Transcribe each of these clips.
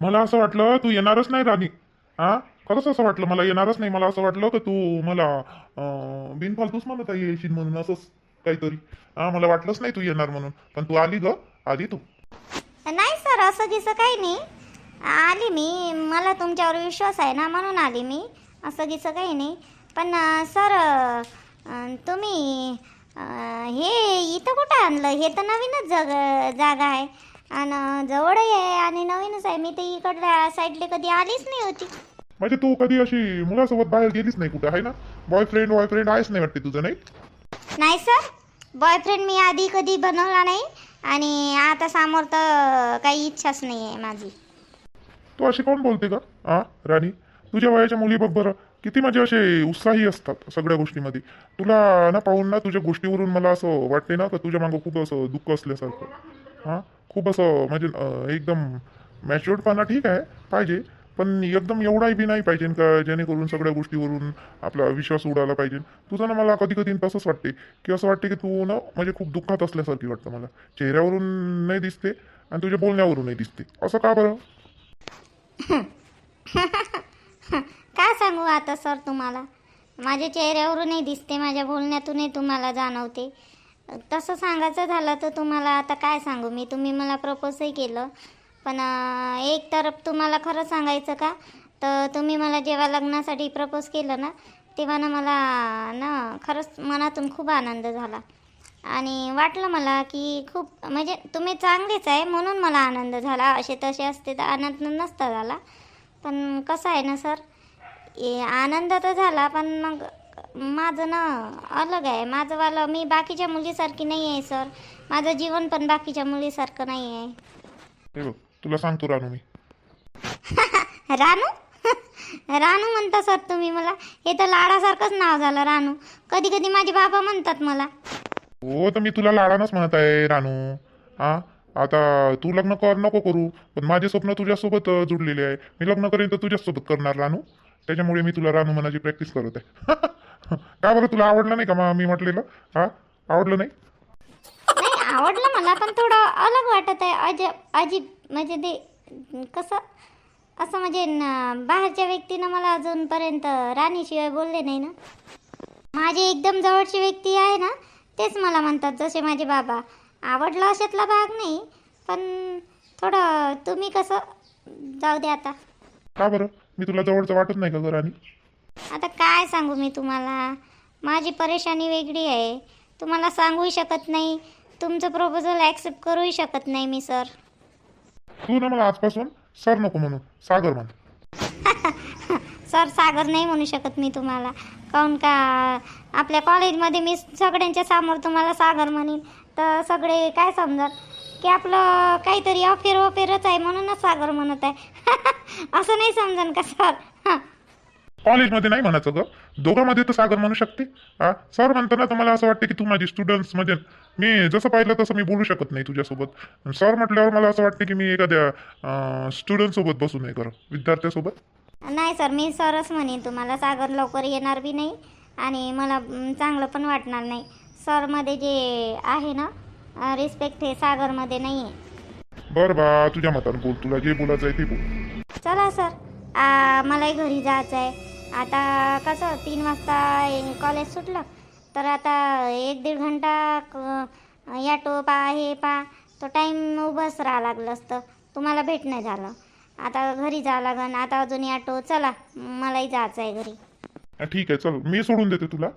मला असं वाटलं तू येणारच नाही राणी. हा खरंच असं वाटलं मला येणारच नाही. मला असं वाटलं की तू मला बिनफालतूच म्हणत आहे येशील म्हणून असंच काहीतरी. हा मला वाटलंच नाही तू येणार म्हणून. पण तू आली ग आली तू. नाही सर असं गिसं काही नाही. आली मी. मला तुमच्यावर विश्वास आहे ना म्हणून आली मी. असं गिसं काही नाही. पण सर तुम्ही हे इथं कुठं आणलं? हे तर नवीनच जग जागा आहे. आणि जवळही आहे आणि नवीनच आहे. मी ते इकडल्या साईडला कधी आलीच नाही होती. म्हणजे तू कधी अशी मुलासोबत बाहेर गेलीच नाही कुठं आहे ना? बॉयफ्रेंड बॉयफ्रेंड आहेच नाही वाटते तुझं नाही? नाही सर बॉयफ्रेंड मी आधी कधी बनवला नाही. आणि आता समोर तर काही इच्छाच नाही आहे माझी. तू अशी कोण बोलते का हा राणी? तुझ्या वयाच्या मुली बघ बरं. किती म्हणजे असे उत्साही असतात सगळ्या गोष्टीमध्ये. तुला ना पाहून ना तुझ्या गोष्टीवरून मला असं वाटते ना का तुझ्या मागं खूप असं दुःख असल्यासारखं. हां खूप असं म्हणजे अं, एकदम मॅच्युअर्डपणा ठीक आहे पाहिजे. पण एकदम एवढाही बी नाही पाहिजे का जेणेकरून सगळ्या गोष्टीवरून आपला विश्वास उडाला पाहिजे. तुझं ना मला कधी कधी तसंच वाटते की असं वाटते की तू ना म्हणजे खूप दुःखात असल्यासारखी वाटतं मला. चेहऱ्यावरून नाही दिसते आणि तुझ्या बोलण्यावरूनही दिसते. असं का बरं? काय सांगू आता सर तुम्हाला? माझ्या चेहऱ्यावरूनही दिसते माझ्या बोलण्यातूनही तुम्हाला जाणवते. तसं सांगायचं झालं तर तुम्हाला आता काय सांगू? मी तुम्ही मला प्रपोजही केलं. पण एक तरफ तुम्हाला खरं सांगायचं का? तर तुम्ही मला जेव्हा लग्नासाठी प्रपोज केलं ना तेव्हा ना मला ना खरंच मनातून खूप आनंद झाला. आणि वाटलं मला की खूप म्हणजे तुम्ही चांगलेच आहे म्हणून मला आनंद झाला. असे तसे असते तर आनंद नसता झाला. पण कसं आहे ना सर? ए आनंद तर झाला पण मग माझं ना अलग आहे. माझं वालं मी बाकीच्या मुलीसारखी नाही आहे सर माझं जीवन पण बाकीच्या मुलीसारखं नाही आहे हे बघ तुला सांगतो रानू मी. रानू? रानू म्हणता सर तुम्ही मला. हे तर लाडासारखंच नाव झालं रानू. कधी कधी माझे बाबा म्हणतात मला. हो तर मी तुला लाडानच म्हणत आहे रानू. हा आता तू लग्न कर नको करू. पण माझे स्वप्न तुझ्यासोबत अं, जुडलेले आहे. मी लग्न करेन तर तुझ्यासोबत करणार रानू. त्याच्यामुळे मी तुला रानू मनाची प्रॅक्टिस करत आहे. का बरं तुला आवडलं नाही का मी म्हटलेलं? हा? आवडलं नाही? नाही आवडलं मला पण थोडं अलग वाटत आहे. अजब अजीब म्हणजे ते कसं असं म्हणजे न- बाहेरच्या व्यक्तीनं मला अजूनपर्यंत राणीशिवाय बोलले नाही ना. माझी एकदम जवळची व्यक्ती आहे ना तेच मला म्हणतात जसे माझे बाबा. आवडलं अशातला भाग नाही पण थोडं तुम्ही कसं जाऊ दे आता. का बरं? मी तुला जवळचं वाटत नाही का ग राणी? आता काय सांगू मी तुम्हाला? माझी परेशानी वेगळी आहे. तुम्हाला सांगूही शकत नाही. तुमचं प्रपोजल ॲक्सेप्ट करूही शकत नाही मी सर तू ना मला आजपासून सर नको म्हणून सागर म्हण. सर सागर नाही म्हणू शकत मी तुम्हाला. काऊन का? आपल्या कॉलेजमध्ये मी सगळ्यांच्या समोर तुम्हाला सागर म्हणेन. तर सगळे काय समजत की आपलं काहीतरी अफेर वफेरच आहे म्हणूनच सागर म्हणत आहे. असं नाही समजन का सर कॉलेजमध्ये नाही म्हणायचं ग. दोघांमध्ये तर सागर म्हणू शकते. हा सर म्हणताना तर मला असं वाटतं की तू माझी स्टुडंट्स म्हणजे मी जसं पाहिलं तसं मी बोलू शकत नाही तुझ्यासोबत. सर म्हटल्यावर मला असं वाटतं की मी एखाद्या स्टुडंट सोबत बसू नाही करा विद्यार्थ्यासोबत? नाही सर मी सरच म्हणेन तुम्हाला. सागर लवकर येणार बी नाही आणि मला चांगलं पण वाटणार नाही. सरमध्ये जे आहे ना रिस्पेक्ट हे सागरमध्ये नाही आहे बरं बा तुझ्या मतानं बोल. तुला जे बोलायचं आहे ते बोल. चला सर. आ, मलाही घरी जायचं आहे आता कसं तीन वाजता कॉलेज सुटलं तर आता एक दीड घंटा याटो पा हे पा तो टाईम उभंच राहा लागलं असतं. तुम्हाला भेट नाही झालं. आता घरी जावं लागन. आता अजून याटो चला मलाही जायचं आहे घरी. ठीक आहे चल. मी सोडून देते तुला.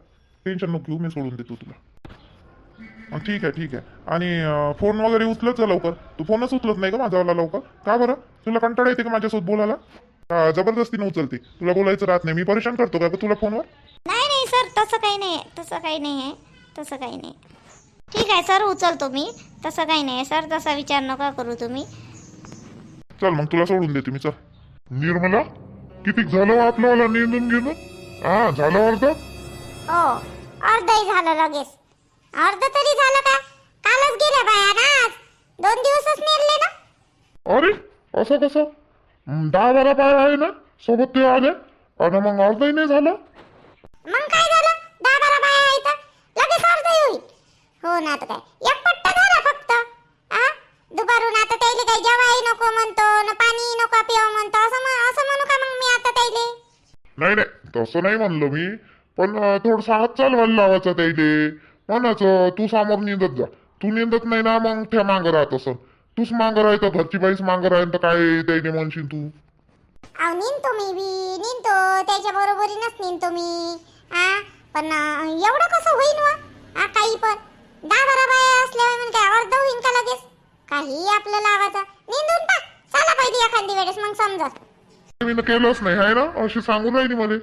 टेन्शन नको घेऊ मी सोडून देतो तुला. ठीक आहे ठीक आहे. आणि फोन वगैरे उचलत जा लवकर. तू फोनच उचलत नाही का माझावाला लवकर? का बरं? तुला कंटाळा येते का माझ्यासोबत बोलायला? का जबरदस्तीने उचलते. तुला बोलायचं राहत नाही. मी परेशान करतो का ग तुला फोनवर? नाही नाही सर तसं काही नाही. आहे तसं काही नाही आहे. तसं काही नाही. ठीक आहे सर उचलतो मी. तसं काही नाही आहे. सर तसा विचार नका करू तुम्ही. चल मग तुला सोडून देते मी चल. निर्मला किती झालं आपल्याला निंदून घेणं हा झालं अर्ध? हो अर्धही झालं लगेच. अर्ध तरी झालं का? कालच गेल्या बाया ना आज. दोन दिवसच नेरले ना. अरे असं कसं? दहा बारा पाय आहे ना सोबत ते आले आणि मग अर्धही नाही झालं. मग काय झालं? दहा बारा बाया आहे तर लगेच अर्ध होईल हो ना आता काय? एक पट्टा झाला फक्त. आ? दुपारून आता त्याला काही जेवायही नको म्हणतो न पाणी नको पिऊ म्हणतो. असं म- असं म्हणू का मग मी आता त्याले नाही नाही तसं नाही म्हणलो मी पण अं, थोडंसं हात चालवायला लावायचा त्याले म्हणायचं तू सामोर निंदत जा. तू निंदत नाही ना मग त्या मागं राहत असं. तूच मागं राहतं घरची बाईच मागं राहील तर काय त्याइले म्हणशील तू? अहो निंतो मी बी. निंतो त्याच्या बरोबरीनच निंतो मी. आ पण अं, एवढं कसं होईन व? आ काही पण. दहा बारा बाया असल्यावर म्हणजे काय अर्ध होईन का लगेच? काही आपलं लावायचं. निंदून पा चला पाहिजे एखादी वेळेस मग समजा मी न केलंच नाही आहे ना? अशी सांगून राहिली मला.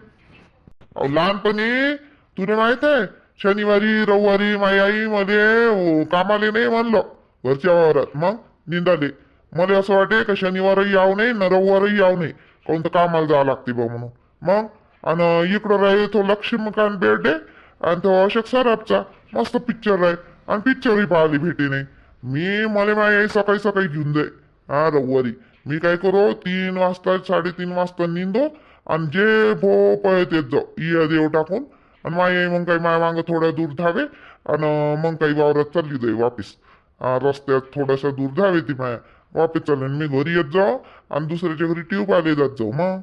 अहो लहानपणी तुला माहीत आहे शनिवारी रविवारी माझी आई मध्ये अं, कामाले नाही म्हणलं घरच्या वावरात. मग? निंदाले. मला असं वाटे का शनिवारही याव नाही न रविवारही याव नाही. काऊन तर कामाला जावं लागते बा म्हणून. मग? आणि इकडं राहिले तो लक्ष्मीकांत बेर्डे आणि तो अशोक सराफचा मस्त पिक्चर राहील. आणि पिक्चरही पाहिली भेटी नाही. मी मला माझ्या आई सकाळी सकाळी घेऊन जाई हा रविवारी. मी काय करू? तीन वाजता साडेतीन वाजता निंदो आणि जे भो पळत येत जाऊ. इया देव टाकून. आणि माई आई मग काही माया मागं थोड्या दूर धावे आणि मग काही वावरात चालली जाई वापिस. रस्त्यात थोडासा दूर धावे ती माया. वापिस चालेल मी घरी येत जाऊ आणि दुसऱ्याच्या घरी ट्यूब आले जात जाऊ मग.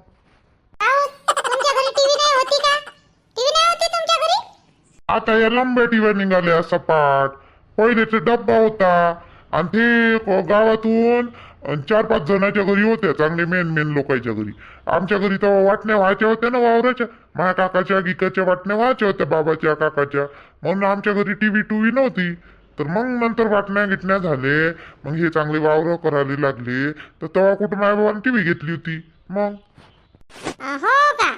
आता या लंब्या टीव्या निघाल्या सपाट पहिले ते डब्बा होता. आणि ते गावातून चार पाच जणांच्या घरी होत्या चांगले मेन मेन लोकांच्या घरी. आमच्या घरी तर वाटण्या व्हायच्या होत्या ना वावराच्या. माझ्या काकाच्या गिकाच्या वाटण्या व्हायच्या होत्या बाबाच्या काकाच्या. म्हणून आमच्या घरी टीव्ही टूव्ही नव्हती. तर मग नंतर वाटण्या गिटण्या झाले. मग हे चांगले वावर करायला लागले. तर तेव्हा कुठं माझ्या बाबाने टीव्ही घेतली होती? मग? हो का?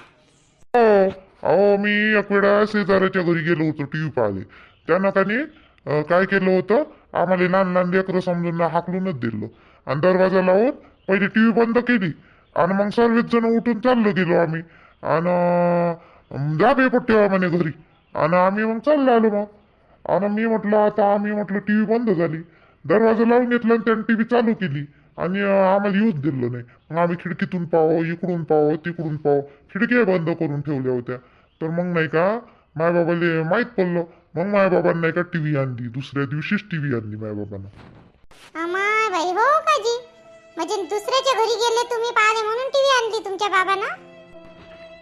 हो. अहो मी एक वेळा शेजाऱ्याच्या घरी गेलो होतो टीव्ही पाहिले त्यानं त्याने अं, काय केलं होतं? आम्हाला लहान लहान लेकरं समजून हाकलूनच दिलं. आणि दरवाजा लावून पहिले टीव्ही बंद केली. आणि मग सर्वच जण उठून चाललो गेलो आम्ही. आणि जा ठेवा म्हणे घरी. आणि आम्ही मग चाललो आलो मग. आणि मी म्हटलं आता आम्ही म्हटलं टीव्ही बंद झाली. दरवाजा लावून घेतला आणि त्यानं टीव्ही चालू केली. आणि आम्हाला येऊच दिलं नाही. मग आम्ही खिडकीतून पाहो इकडून पाहो तिकडून पाहो खिडक्या बंद करून ठेवल्या होत्या. तर मग नाही का मायबाबाले माहीत पडलं. मग मायबाबांना नाही का टीव्ही आणली. दुसऱ्या दिवशीच टीव्ही आणली मायबाबांना हो म्हणजे दुसऱ्याच्या घरी गेले तुम्ही पाहिले म्हणून टीव्ही आणली तुमच्या बाबांना?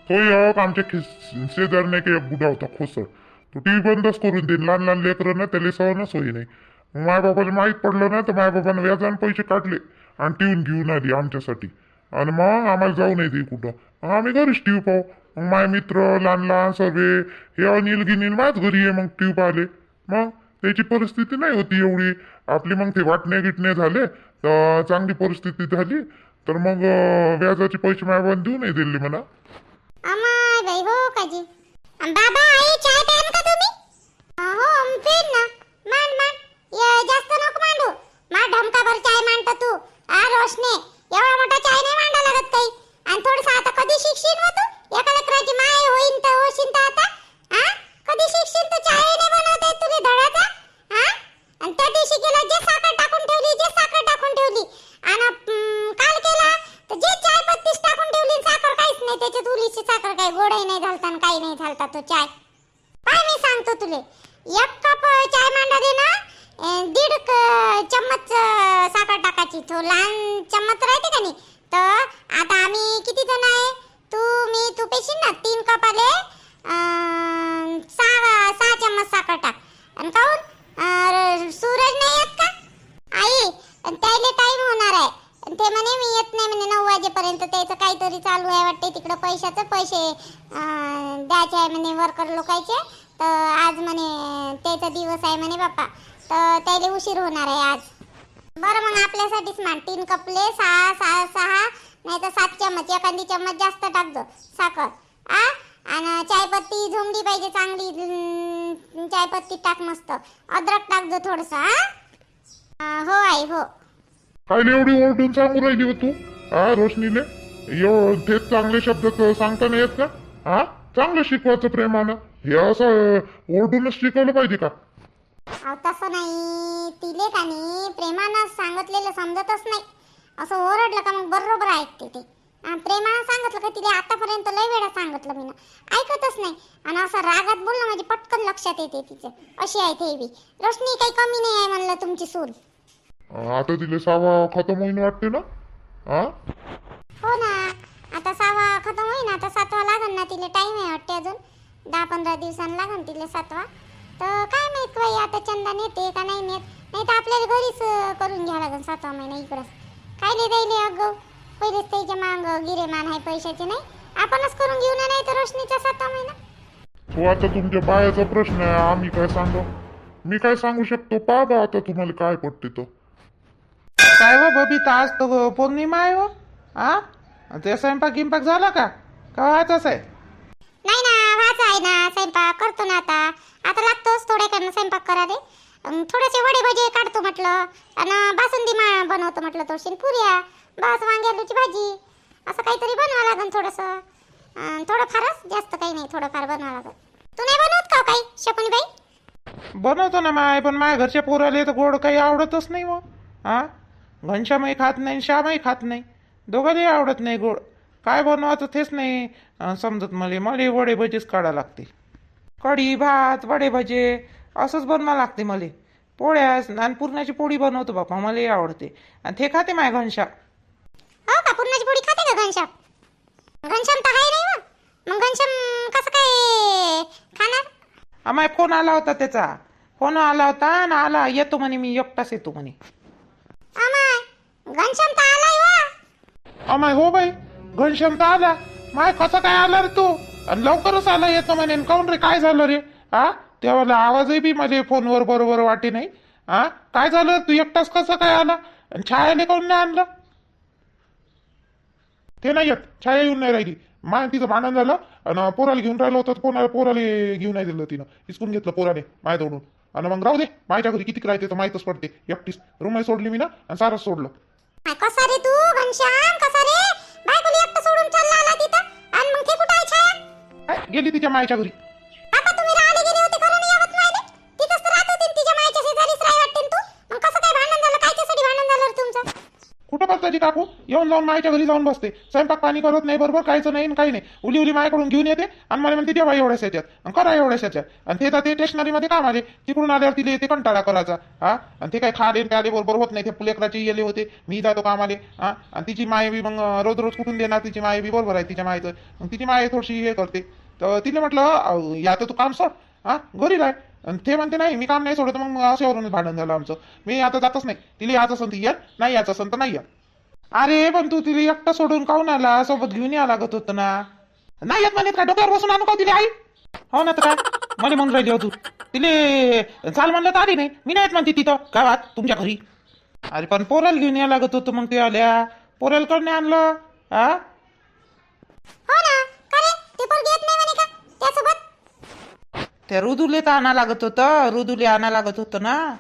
तो एक आमच्या खिस- शेजारने एक बुडा होता खोसड तर टी व्ही बंदच करून देईन लहान लहान लेकरं ना त्याला सहनच होई नाही. माय बाबाला माहीत पडलं ना तर मायबाबानं व्याजाने पैसे काढले आणि टीव्ही घेऊन आली आमच्यासाठी. आणि मग आम्हाला जाऊ नाही दे कुठं. मग आम्ही घरीच टीव्ही पाहू. मग माझे मित्र लहान लहान सर्वे हे अनिल गिनील माझ्याच घरी आहे मग टीव्ही पाहिले मग त्याची परिस्थिती नाही होती एवढी. आपली मग ते वाटणे गिटणे झाले तर चांगली परिस्थिती झाली. तर मग व्याजाचे पैसे मायबाबाने देऊ नाही दिले मला अमाय हो बाबा आई चाय प्यान का तुम्ही? अं, हो अं, पेन ना. मांड मांड ये जास्त नको मांडू. मा ढमकाभर चाय मांडतो तू. आ रोशने. एवढा मोठा चाय नाही मांडा लागत काही. आणि थोडस आता कधी शिक्षण व तू? एका लेकराची माय होईन तर होशीन तर आता. हा कधी शिक्षण तू चाय नाही बनवता येत तुला धडाचा हा आणि त्या दिवशी केला जे साखर टाकून ठेवली जे साखर टाकून ठेवली आणि अं, काल केला तर जे चाय पत्तीच टाकून ठेवली आणि साखर काहीच नाही त्याच्यात उलीची साखर काही गोडही नाही घालता आणि काही नाही घालता तो चाय पाय मी सांगतो तुले एक कप चाय मांडा दे ना अं, दीड क- चम्मच अं, साखर टाकायची तो लहान चम्मच राहते का नाही तर आता आम्ही किती जण आहे तू मी तू पेशील ना तीन कप आले अं, सहा सहा चम्मच साखर टाक आणि काहून सूरज नाही येत का? आई त्याला टाइम होणार आहे. ते म्हणे मी येत नाही म्हणे नऊ वाजेपर्यंत. त्याचं काहीतरी चालू आहे वाटते तिकडं पैशाचं. पैसे द्यायचे आहे म्हणे वर्कर लोकायचे तर आज म्हणे त्याचा दिवस आहे म्हणे बाप्पा. तर त्याला उशीर होणार आहे आज. बरं मग आपल्यासाठीच मान. तीन कपले सहा सहा सहा. नाही तर सात चम्मच. एखादी चम्मच जास्त टाक दो. साखर. आ? आणि चायपत्ती झोंबली पाहिजे चांगली. चायपत्ती टाक मस्त. अद्रक टाक दो थोडंसं हा? हो आई हो. काय एवढी ओरडून सांगू राहिली हो तू? हा रोशनीले? एव ते चांगले शब्द सांगता नाही येत का? हा? चांगलं शिकवायचं प्रेमानं. हे असं ओरडूनच शिकवलं पाहिजे का? तसं नाही. तिले का नाही प्रेमानं सांगितलेलं समजतच नाही. असं ओरडलं का मग बरोबर ऐकते ते. प्रेमानं सांगितलं का तिला? आतापर्यंत लय वेळा सांगितलं मी ना. ऐकतच नाही. आणि असं रागात बोलणं म्हणजे पटकन लक्षात येते तिचं. अशी आहे ते बी. रोशनी काही कमी नाही आहे म्हणलं तुमची सून. अं, आता तिले सावा खतम होईन वाटते ना? हा हो ना. आता सावा खतम होईन. आता सातवा लागन ना तिला. टाइम आहे वाटते अजून. दहा पंधरा दिवसांनी लागन तिला सातवा. तर काय माहीत बाई आता चंदा नेते का नाही नेत. नाही तर आपल्याला घरीच करून घ्यावं लागेल सातवा महिना इकडंच काय नाही द्यायले अगं. पहिलेच त्याच्या मांग गिरेमान आहे पैशाचे नाही? आपणच करून घेऊ ना नाही तर रोशनीचा सातवा महिना. हो आता तुमच्या बायाचा प्रश्न आहे आम्ही काय सांगू? मी काय सांगू शकतो? पहा बा आता तुम्हाला काय पडते तो. काय हो बबिता आज तर पौर्णिमा आहे हो? आ? ते स्वयंपाक गिंपाक झाला का? का वाचाच आहे? नाही ना वाच आहे ना स्वयंपाक करतो ना आता. आता लागतोच थोड्या करणं स्वयंपाक करा अन थोडेसे वडे भजे काढतो म्हटलं. आणि बासुंदी मा बनवतो म्हटलं थोडीशी पुऱ्या. बस आलूची भाजी असं काहीतरी बनवावं लागेल थोडंसं. थोडं फारच जास्त काही नाही थोडं फार बनवावं लागेल तू नाही बनवत का हो काही शकुनी बाई बनवतो ना माय पण माझ्या घरच्या पोराले तर गोड काही आवडतच नाही मग हा? घनश्यामही खात नाही श्यामही खात नाही. दोघांनाही आवडत नाही गोड. काय बनवायचं तेच नाही समजत मला. मला वडे भजीच काढा लागते कढी भात वडे भजे असंच बनवा लागते मला. पोळ्या आणि पुरणाची पोळी बनवतो बापा मलाही आवडते. आणि ते खाते माय घनश्याम. हो का? पुरणाची पोळी खाते का घनश्याम? घनश्याम तर आहे नाही मग. मग घनश्याम कसं काय खाणार? आम्हाला फोन आला होता त्याचा. फोन आला होता आणि आला. येतो म्हणे मी एकटाच येतो म्हणे. अमाय घनश्याम तर आलाय वा अमाय हो बाई घनश्याम तर आला. माय कसा काय आला रे तू? आणि लवकरच आला येतो म्हणे. काऊन रे काय झालं रे? हा तेव्हा आवाजही बी माझे फोनवर बरोबर वाटे नाही. हा काय झालं? तू एकटाच कसं काय आला? आणि छायाने काऊन नाही आणलं? ते नाही येत छाया येऊन नाही राहिली. माय तिचं भांडण झालं आणि पोराला घेऊन राहिलं होतं पोराला पोराला घेऊन नाही दिलं तिनं. हिसकून घेतलं पोराने माय तोडून. आणि मग राहू दे. मायच्या घरी किती राहते तर माहीतच पडते. एकटीच. रूम सोडली मी ना आणि सारच सोडलं. काय कसा रे तू? घनश्याम कसा रे? बायकोली एकटं सोडून चालला आला तिथं. आणि मग ते कुठं आहे छाया? काय गेली तिच्या मायच्या घरी. काकू येऊन जाऊन मायच्या घरी जाऊन बसते. स्वयंपाक पाणी करत नाही बरोबर कायचं नाही आणि काही नाही. उली उली मायाकडून घेऊन येते आणि मला म्हणते देवा एवढ्याच याच्यात आणि करा एवढ्याच याच्यात आणि ते तर ते स्टेशनरीमध्ये काम आले. तिकडून आल्यावर तिले ते कंटाळा करायचा. हा? आणि ते काय खाले आणि प्याले बरोबर होत नाही. ते पुलेकराचे येले होते. मी जातो कामाले. हा? आणि तिची मायबी मग रोज रोज कुठून देणार? तिची मायबी बरोबर आहे तिच्या मायचं. मग तिची माय थोडीशी हे करते. तर तिने म्हटलं या तर तू काम सोड. हा? घरी राह. आणि ते म्हणते नाही मी काम नाही सोडत. मग अशावरून भांडण झालं आमचं. मी आता जातच नाही. तिला याचं असन ती या नाही याचं असन तर नाही या अरे पण तू तिला एकटा सोडून काऊन आला? सोबत घेऊन या लागत होतं ना. नाही येत म्हणे काय डोक्यावर बसून आणू का तिला आई? हो ना तर काय? मला म्हणून राहिली हो तू. तिले चाल म्हणलं तर आली नाही. मी नाही येत म्हणते तिथं. गावात तुमच्या घरी. अरे पण पोराला घेऊन या लागत होतं मग ते आल्या. पोराला कडने आणलं. हा हो ना. का रे? ते पोरगी येत नाही म्हणे का? त्यासोबत? त्या रुदुले तर आणा लागत होतं. रुदुले आणा लागत होतं ना.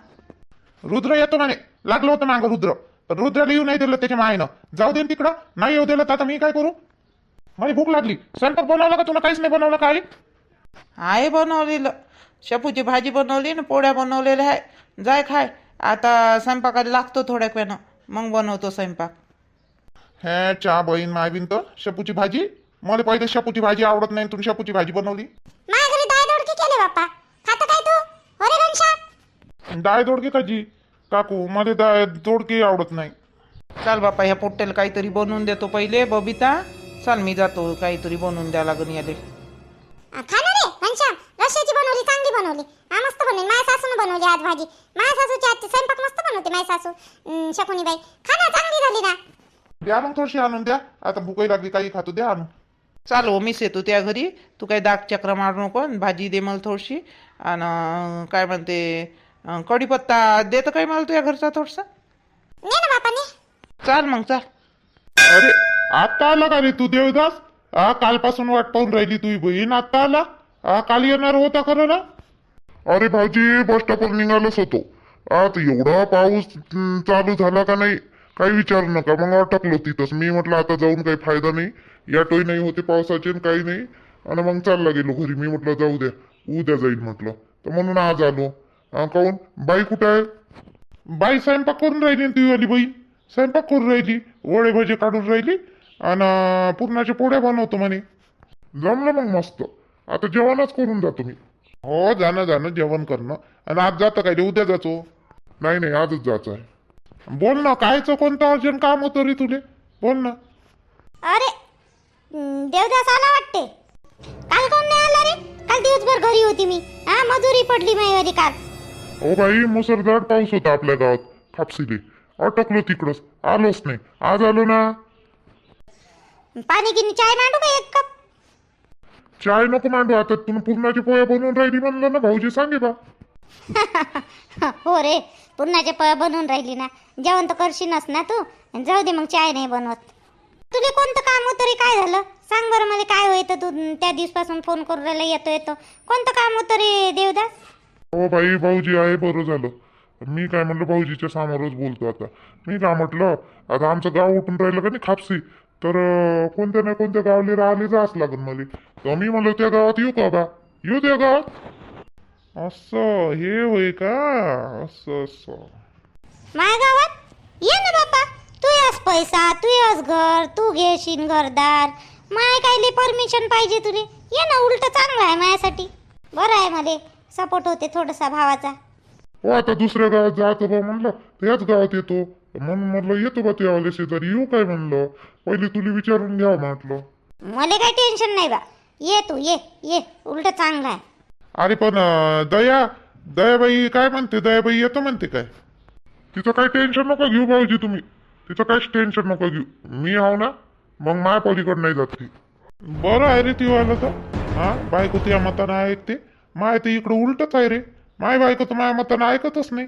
रुद्र येतो म्हणे. लागलं होतं मागं रुद्र. रुद्राला येऊ नाही दिलं त्याच्या मायनं. जाऊ दे न तिकडं. नाही येऊ दिलं तर आता मी काय करू? मला भूक लागली. स्वयंपाक बनवलं का तुला? काहीच नाही बनवलं काय आहे बनवलेलं. शेपूची भाजी बनवली ना पोळ्या बनवलेल्या आहे. जाय खाय. आता स्वयंपाकाला लागतो थोड्या वेळानं. मग बनवतो स्वयंपाक. हे चहा बहीण माय बिन तर शेपूची भाजी. मला पहिले शेपूची भाजी आवडत नाही तुम्ही शेपूची भाजी बनवली. माझ्या घरी दाय दोडके केले बाप्पा. खातं काय तू? हो रे घनश्याम. डाळ दोडके काजी काकू मला डाळ दोडके आवडत नाही. चाल बापा ह्या पोट्टेला काहीतरी बनवून देतो पहिले. बबिता चाल मी जातो काहीतरी बनवून द्या लागन याले. आ, खा ना रे घनश्याम रश्याची बनवली चांगली बनवली. हा मस्त बनवली. माझ्या सासून बनवली आज भाजी. माझ्या सासूची आजची स्वयंपाक मस्त बनवते माझी सासू. अं, शकुनीबाई. खा ना चांगली झाली ना. द्या मग थोडीशी आणून द्या. आता भूकही लागली काही खातो द्या आणून. चाल हो मीच येतो त्या घरी. तू काही दाग चक्र मारू नको आणि भाजी दे मला थोडीशी. आणि काय म्हणते अं, कढीपत्ता देतं काय मला तुझ्या घरचा थोडसा? ने ना बापा ने चाल मग चाल. अरे आता आला का रे तू देवदास? हा कालपासून वाट पाहून राहिली तुझी बहीण आता आला? हा काल येणार होता खरं ना? अरे भाऊजी बस स्टॉपवर निघालोच होतो. आता एवढा पाऊस चालू झाला का नाही काही विचारू नका. मग अटकलो तिथंच. मी म्हटलं आता जाऊन काही फायदा नाही. याटोही नाही होते पावसाचे आणि काही नाही. आणि मग चालला गेलो घरी. मी म्हटलं जाऊ द्या. उद्या जाईल म्हटलं. तर म्हणून आज आलो. काऊन? बाई कुठं आहे? बाई स्वयंपाक करून राहिली ना वाली बाई. स्वयंपाक करून राहिली वडे भजे काढून राहिली आणि पुरणाच्या पोळ्या बनवतो म्हणे. जमलं मग मस्त. आता जेवणच करून जातो मी. हो जाणं जाणं जेवण करणं. आणि आज जातं काय रे? उद्या जातो. नाही नाही आजच जायचं आहे. बोल ना कायचं कोणतं अर्जंट काम होतं रे तुले? बोल ना. अरे हं, देवदास आला वाटते. काल कोण नाही आला रे? काल दिवसभर घरी होती मी. हा मजुरी पडली माझी काल. ओ बाई मुसळधार पाऊस होता आपल्या गावात. खापसिले अटकलो तिकडंच. आलोच नाही. आज आलो ना? पाणी गिनी चाय मांडू का एक कप? चाय नको मांडू आता. तुम्ही पूर्णाची पोया बनवून राहिली म्हणलं ना भाऊजी सांगे बा. हो रे पुरणाच्या पळ बनवून राहिली ना. जेवण तर करशीलच ना तू. जाऊ दे मग चाय नाही बनवत. तुला कोणतं काम होतं रे? काय झालं? सांग बरं मला काय होतं तू. त्या दिवसापासून फोन करून राहिला येतो येतो. कोणतं काम होतं रे देवदास? हो बाई भाऊजी आहे बरं झालं. मी काय म्हणलं भाऊजीच्या समोरच बोलतो आता. मी काय म्हटलं आता आमचं गाव उठून राहिलं का नाही खापसी तर कोणत्या ना कोणत्या गावले राहिले जास लागन मला. तर मी म्हणलं त्या गावात येऊ का बा? येऊ त्या गावात? असं हे होय का? असं असं. माझ्या गावात? ये ना बाबा तू येस पैसा तू येस घर तू घेशील घरदार. माय कायले परमिशन पाहिजे तुले? ये ना उलट चांगलं आहे माझ्यासाठी बरं आहे मध्ये सपोर्ट होते थोडासा भावाचा. हो आता दुसऱ्या गावात जायचं बा म्हणलं त्याच गावात येतो. म्हणून म्हणलं येतो बा त्यावाले शेजारी येऊ काय म्हणलं? पहिले तुला विचारून घ्यावं म्हटलं. मला काही टेन्शन नाही बा. ये तू ये ये. उलट चांगलं आहे. अरे पण अं, दया दयाबाई काय म्हणते? दयाबाई येतो म्हणते काय? तिचं काही टेन्शन नका घेऊ भाऊजी तुम्ही. तिचं काहीच टेन्शन नका घेऊ. मी आहो ना मग माया पलीकडे नाही जात ती. बरं आहे रे ती वाला तर. हा बायको तुझ्या मतानं ऐकते माय तर इकडं उलटच आहे रे. माय बायको तर माया मतानं ऐकतच नाही.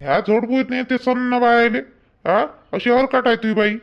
ह्या जोडबुत नाही ते सन्न बायले हा? अशी हरकट आहे तुझी बाई.